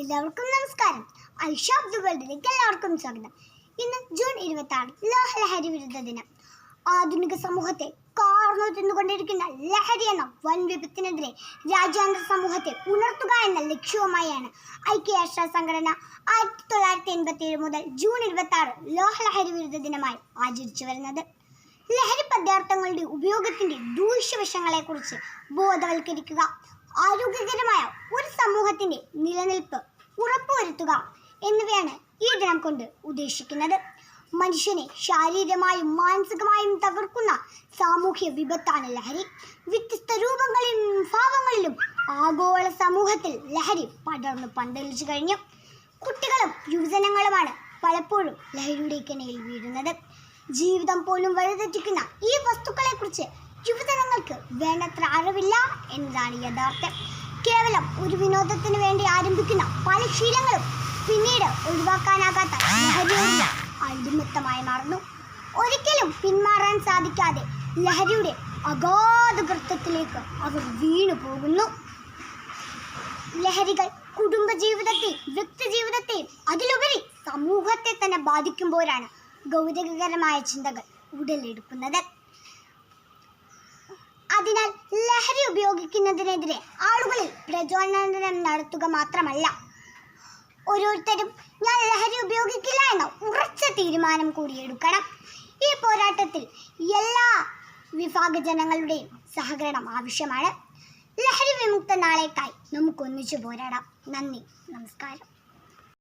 എല്ലാവർക്കും നമസ്കാരം. Aisha of the എല്ലാവർക്കും സ്വാഗതം. ഇന്ന് ജൂൺ ഇരുപത്തി ആറ് ലഹരി വിരുദ്ധ ദിനം. ആധുനിക സമൂഹത്തെ കാർന്നു തിന്നുകൊണ്ടിരിക്കുന്ന ലഹരി എന്ന വൻ വിപത്തിനെതിരെ രാജ്യാന്തര സമൂഹത്തെ ഉണർത്തുക എന്ന ലക്ഷ്യവുമായാണ് ഐക്യരാഷ്ട്ര സംഘടന ആയിരത്തി തൊള്ളായിരത്തി എൺപത്തി ഏഴ് മുതൽ ജൂൺ ഇരുപത്തി ആറ് ലോഹലഹരി വിരുദ്ധ ദിനമായി ആചരിച്ചു വരുന്നത്. ലഹരി പദാർത്ഥങ്ങളുടെ ഉപയോഗത്തിന്റെ ദൂഷ്യവശങ്ങളെക്കുറിച്ച് ബോധവൽക്കരിക്കുക ആരോഗ്യകരമായ ഒരു സമൂഹത്തിന്റെ നിലനിൽപ്പ് ഉറപ്പുവരുത്തുക എന്നിവയാണ് ഈ ദിനം കൊണ്ട് ഉദ്ദേശിക്കുന്നത്. മനുഷ്യനെ ശാരീരികമായും മാനസികമായും തകർക്കുന്ന സാമൂഹ്യ വിപത്താണ് ലഹരി. വ്യത്യസ്ത രൂപങ്ങളിലും ഭാവങ്ങളിലും ആഗോള സമൂഹത്തിൽ ലഹരി പടർന്നു പന്തലിച്ചു കഴിഞ്ഞു. കുട്ടികളും യുവജനങ്ങളുമാണ് പലപ്പോഴും ലഹരിയുടെ കിണയിൽ വീഴുന്നത്. ജീവിതം പോലും വഴിതെറ്റിക്കുന്ന ഈ വസ്തുക്കളെക്കുറിച്ച് യുവജനങ്ങൾക്ക് വേണ്ടത്ര അറിവില്ല എന്നതാണ് യഥാർത്ഥം. കേവലം ഒരു വിനോദത്തിന് വേണ്ടി ആരംഭിക്കുന്ന പല ശീലങ്ങളും പിന്നീട് ഒഴിവാക്കാനാകാത്ത അടിമത്തമായി മാറുന്നു. ഒരിക്കലും പിന്മാറാൻ സാധിക്കാതെ ലഹരിയുടെ അഗാധ കൃത്യത്തിലേക്ക് അവർ വീണു പോകുന്നു. ലഹരികൾ വ്യക്തി വ്യക്തിജീവിതത്തെയും അതിലുപരി സമൂഹത്തെ തന്നെ ബാധിക്കുമ്പോഴാണ് ഗൗരവകരമായ ചിന്തകൾ ഉടലെടുക്കുന്നത്. അതിനാൽ ലഹരി ഉപയോഗിക്കുന്നതിനെതിരെ ആളുകളിൽ പ്രചോദനം നടത്തുക മാത്രമല്ല. ഓരോരുത്തരും ഞാൻ ലഹരി ഉപയോഗിക്കില്ല എന്ന ഉറച്ച തീരുമാനം കൂടി എടുക്കണം. ഈ പോരാട്ടത്തിൽ എല്ലാ വിഭാഗ ജനങ്ങളുടെയും സഹകരണം ആവശ്യമാണ്. ലഹരി വിമുക്ത നാളേക്കായി നമുക്ക് ഒന്നിച്ചു പോരാടാം. നന്ദി. നമസ്കാരം.